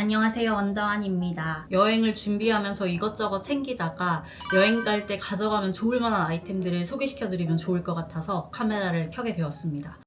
안녕하세요 원더한입니다. 여행을 준비하면서 이것저것 챙기다가 여행 갈 때 가져가면 좋을 만한 아이템들을 소개시켜 드리면 좋을 것 같아서 카메라를 켜게 되었습니다.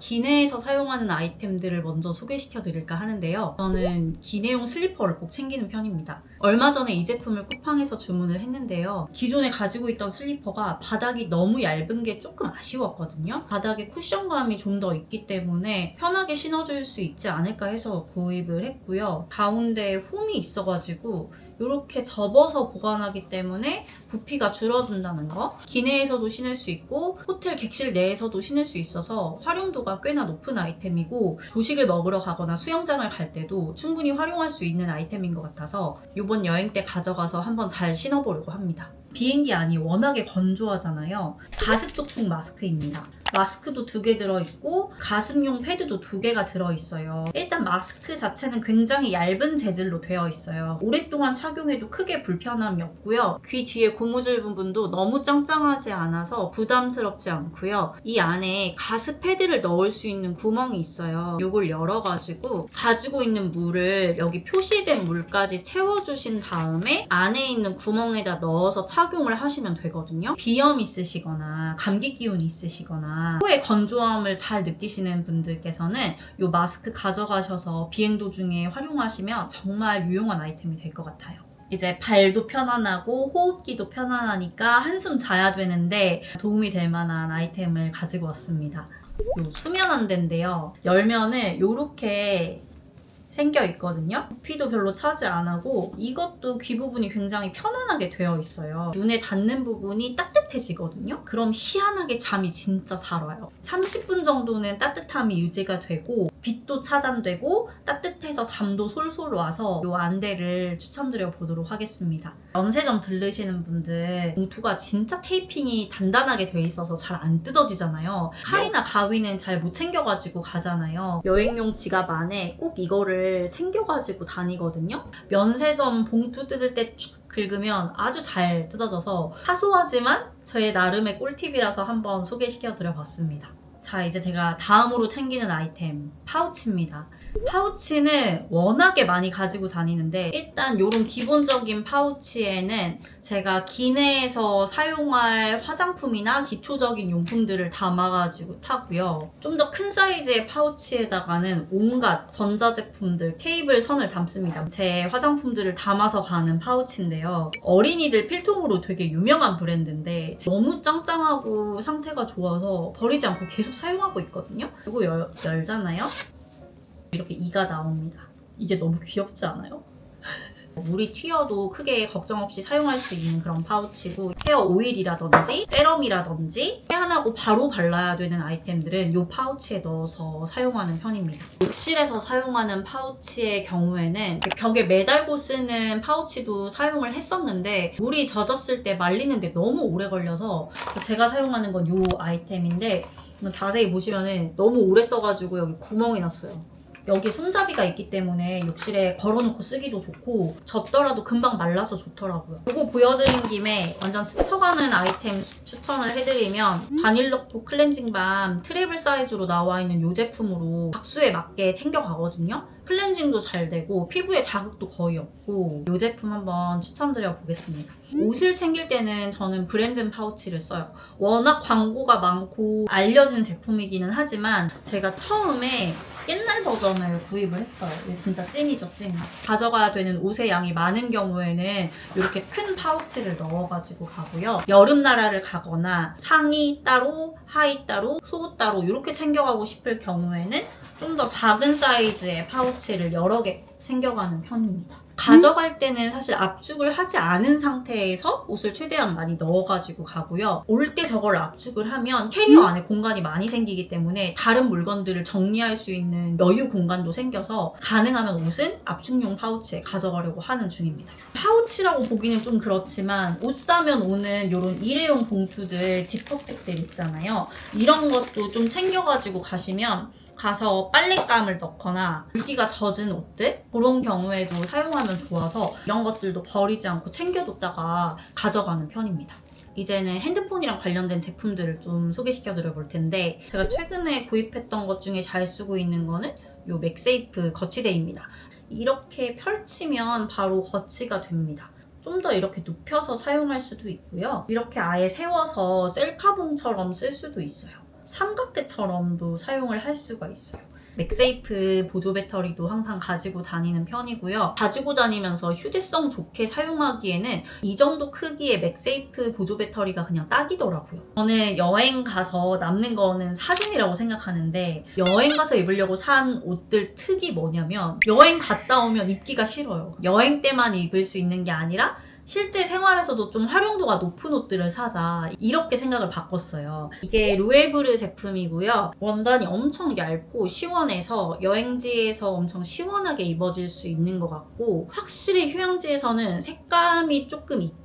기내에서 사용하는 아이템들을 먼저 소개시켜 드릴까 하는데요. 저는 기내용 슬리퍼를 꼭 챙기는 편입니다. 얼마 전에 이 제품을 쿠팡에서 주문을 했는데요. 기존에 가지고 있던 슬리퍼가 바닥이 너무 얇은 게 조금 아쉬웠거든요. 바닥에 쿠션감이 좀 더 있기 때문에 편하게 신어줄 수 있지 않을까 해서 구입을 했고요. 가운데에 홈이 있어가지고 이렇게 접어서 보관하기 때문에 부피가 줄어든다는 거. 기내에서도 신을 수 있고 호텔 객실 내에서도 신을 수 있어서 활용도가 꽤나 높은 아이템이고 조식을 먹으러 가거나 수영장을 갈 때도 충분히 활용할 수 있는 아이템인 것 같아서 이번 여행 때 가져가서 한번 잘 신어보려고 합니다. 비행기 안이 워낙에 건조하잖아요. 가습 촉촉 마스크입니다. 마스크도 두 개 들어있고 가슴용 패드도 두 개가 들어있어요. 일단 마스크 자체는 굉장히 얇은 재질로 되어 있어요. 오랫동안 착용해도 크게 불편함이 없고요. 귀 뒤에 고무줄 부분도 너무 짱짱하지 않아서 부담스럽지 않고요. 이 안에 가습 패드를 넣을 수 있는 구멍이 있어요. 이걸 열어가지고 가지고 있는 물을 여기 표시된 물까지 채워주신 다음에 안에 있는 구멍에다 넣어서 착 용을 하시면 되거든요. 비염 있으시거나 감기 기운 있으시거나 코의 건조함을 잘 느끼시는 분들께서는 이 마스크 가져가셔서 비행 도중에 활용하시면 정말 유용한 아이템이 될 것 같아요. 이제 발도 편안하고 호흡기도 편안하니까 한숨 자야 되는데 도움이 될 만한 아이템을 가지고 왔습니다. 요 수면 안대인데요. 열면은 이렇게 생겨 있거든요. 부피도 별로 차지 안 하고 이것도 귀 부분이 굉장히 편안하게 되어 있어요. 눈에 닿는 부분이 따뜻해지거든요. 그럼 희한하게 잠이 진짜 잘 와요. 30분 정도는 따뜻함이 유지가 되고 빛도 차단되고 따뜻해서 잠도 솔솔 와서 이 안대를 추천드려 보도록 하겠습니다. 연세점 들르시는 분들 봉투가 진짜 테이핑이 단단하게 돼 있어서 잘 안 뜯어지잖아요. 칼이나 가위는 잘 못 챙겨가지고 가잖아요. 여행용 지갑 안에 꼭 이거를 챙겨가지고 다니거든요. 면세점 봉투 뜯을 때쭉 긁으면 아주 잘 뜯어져서 사소하지만 저의 나름의 꿀팁이라서 한번 소개시켜 드려 봤습니다. 자, 이제 제가 다음으로 챙기는 아이템, 파우치입니다. 파우치는 워낙에 많이 가지고 다니는데 일단 이런 기본적인 파우치에는 제가 기내에서 사용할 화장품이나 기초적인 용품들을 담아가지고 타고요. 좀 더 큰 사이즈의 파우치에다가는 온갖 전자제품들, 케이블 선을 담습니다. 제 화장품들을 담아서 가는 파우치인데요. 어린이들 필통으로 되게 유명한 브랜드인데 너무 짱짱하고 상태가 좋아서 버리지 않고 계속 사용하고 있거든요. 이거 열, 열잖아요. 이렇게 이가 나옵니다. 이게 너무 귀엽지 않아요? 물이 튀어도 크게 걱정 없이 사용할 수 있는 그런 파우치고 헤어 오일이라든지 세럼이라든지 세안하고 바로 발라야 되는 아이템들은 이 파우치에 넣어서 사용하는 편입니다. 욕실에서 사용하는 파우치의 경우에는 벽에 매달고 쓰는 파우치도 사용을 했었는데 물이 젖었을 때 말리는데 너무 오래 걸려서 제가 사용하는 건 이 아이템인데 자세히 보시면 너무 오래 써가지고 여기 구멍이 났어요. 여기 손잡이가 있기 때문에 욕실에 걸어놓고 쓰기도 좋고 젖더라도 금방 말라서 좋더라고요. 이거 보여드린 김에 완전 스쳐가는 아이템 수- 추천을 해드리면 바닐러코 클렌징 밤 트래블 사이즈로 나와 있는 이 제품으로 박수에 맞게 챙겨가거든요. 클렌징도 잘 되고 피부에 자극도 거의 없고 이 제품 한번 추천드려 보겠습니다. 옷을 챙길 때는 저는 브랜든 파우치를 써요. 워낙 광고가 많고 알려진 제품이기는 하지만 제가 처음에 옛날 버전을 구입을 했어요. 진짜 찐이죠, 찐. 가져가야 되는 옷의 양이 많은 경우에는 이렇게 큰 파우치를 넣어가지고 가고요. 여름 나라를 가거나 상의 따로, 하의 따로, 속옷 따로 이렇게 챙겨가고 싶을 경우에는 좀 더 작은 사이즈의 파우치를 여러 개 챙겨가는 편입니다. 가져갈 때는 사실 압축을 하지 않은 상태에서 옷을 최대한 많이 넣어가지고 가고요. 올 때 저걸 압축을 하면 캐리어 안에 공간이 많이 생기기 때문에 다른 물건들을 정리할 수 있는 여유 공간도 생겨서 가능하면 옷은 압축용 파우치에 가져가려고 하는 중입니다. 파우치라고 보기는 좀 그렇지만 옷 사면 오는 이런 일회용 봉투들, 지퍼백들 있잖아요. 이런 것도 좀 챙겨가지고 가시면 가서 빨랫감을 넣거나 물기가 젖은 옷들 그런 경우에도 사용하면 좋아서 이런 것들도 버리지 않고 챙겨뒀다가 가져가는 편입니다. 이제는 핸드폰이랑 관련된 제품들을 좀 소개시켜 드려 볼 텐데 제가 최근에 구입했던 것 중에 잘 쓰고 있는 거는 이 맥세이프 거치대입니다. 이렇게 펼치면 바로 거치가 됩니다. 좀 더 이렇게 눕혀서 사용할 수도 있고요. 이렇게 아예 세워서 셀카봉처럼 쓸 수도 있어요. 삼각대처럼도 사용을 할 수가 있어요. 맥세이프 보조 배터리도 항상 가지고 다니는 편이고요. 가지고 다니면서 휴대성 좋게 사용하기에는 이 정도 크기의 맥세이프 보조 배터리가 그냥 딱이더라고요. 저는 여행 가서 남는 거는 사진이라고 생각하는데 여행 가서 입으려고 산 옷들 특이 뭐냐면 여행 갔다 오면 입기가 싫어요. 여행 때만 입을 수 있는 게 아니라 실제 생활에서도 좀 활용도가 높은 옷들을 사자 이렇게 생각을 바꿨어요. 이게 루에브르 제품이고요. 원단이 엄청 얇고 시원해서 여행지에서 엄청 시원하게 입어질 수 있는 것 같고 확실히 휴양지에서는 색감이 조금 있고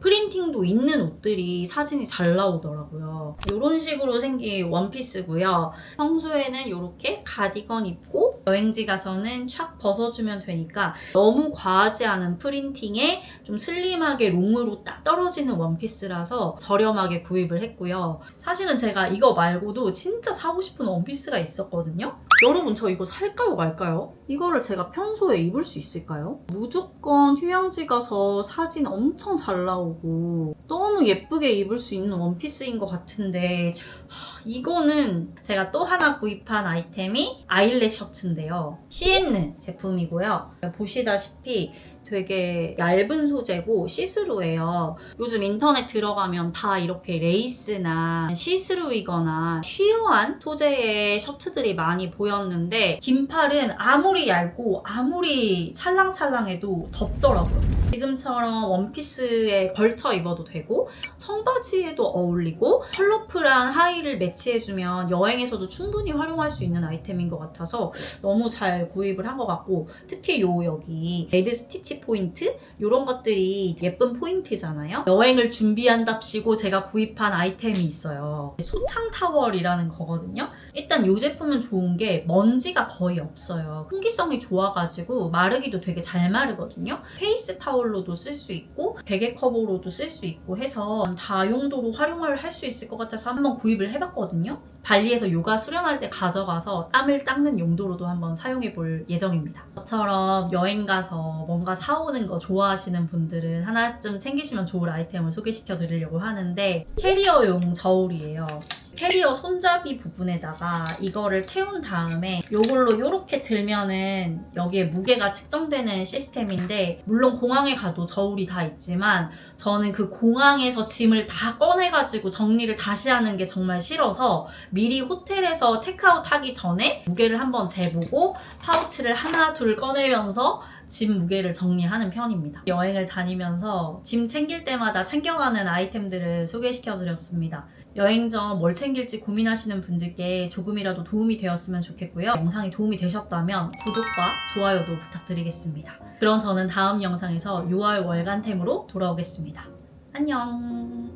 프린팅도 있는 옷들이 사진이 잘 나오더라고요. 이런 식으로 생긴 원피스고요. 평소에는 이렇게 가디건 입고 여행지 가서는 촥 벗어주면 되니까 너무 과하지 않은 프린팅에 좀 슬림하게 롱으로 딱 떨어지는 원피스라서 저렴하게 구입을 했고요. 사실은 제가 이거 말고도 진짜 사고 싶은 원피스가 있었거든요. 여러분 저 이거 살까요 말까요? 이거를 제가 평소에 입을 수 있을까요? 무조건 휴양지 가서 사진 엄청 잘 나오고 너무 예쁘게 입을 수 있는 원피스인 것 같은데 하, 이거는 제가 또 하나 구입한 아이템이 아일렛 셔츠인데요. 시엔느 제품이고요. 보시다시피 되게 얇은 소재고 시스루예요. 요즘 인터넷 들어가면 다 이렇게 레이스나 시스루이거나 쉬어한 소재의 셔츠들이 많이 보였는데 긴팔은 아무리 얇고 아무리 찰랑찰랑해도 덥더라고요. 지금처럼 원피스에 걸쳐 입어도 되고 청바지에도 어울리고 컬러풀한 하의를 매치해주면 여행에서도 충분히 활용할 수 있는 아이템인 것 같아서 너무 잘 구입을 한 것 같고 특히 요 여기 레드 스티치 포인트 이런 것들이 예쁜 포인트잖아요. 여행을 준비한답시고 제가 구입한 아이템이 있어요. 소창 타월이라는 거거든요. 일단 이 제품은 좋은 게 먼지가 거의 없어요. 통기성이 좋아가지고 마르기도 되게 잘 마르거든요. 페이스 타월 로도 쓸 수 있고 베개 커버로도 쓸 수 있고 해서 다용도로 활용을 할 수 있을 것 같아서 한번 구입을 해봤거든요. 발리에서 요가 수련할 때 가져가서 땀을 닦는 용도로도 한번 사용해 볼 예정입니다. 저처럼 여행 가서 뭔가 사오는 거 좋아하시는 분들은 하나쯤 챙기시면 좋을 아이템을 소개시켜 드리려고 하는데 캐리어용 저울이에요. 캐리어 손잡이 부분에다가 이거를 채운 다음에 이걸로 이렇게 들면은 여기에 무게가 측정되는 시스템인데 물론 공항에 가도 저울이 다 있지만 저는 그 공항에서 짐을 다 꺼내가지고 정리를 다시 하는 게 정말 싫어서 미리 호텔에서 체크아웃 하기 전에 무게를 한번 재보고 파우치를 하나 둘 꺼내면서 짐 무게를 정리하는 편입니다. 여행을 다니면서 짐 챙길 때마다 챙겨가는 아이템들을 소개시켜 드렸습니다. 여행 전 뭘 챙길지 고민하시는 분들께 조금이라도 도움이 되었으면 좋겠고요. 영상이 도움이 되셨다면 구독과 좋아요도 부탁드리겠습니다. 그럼 저는 다음 영상에서 6월 월간템으로 돌아오겠습니다. 안녕!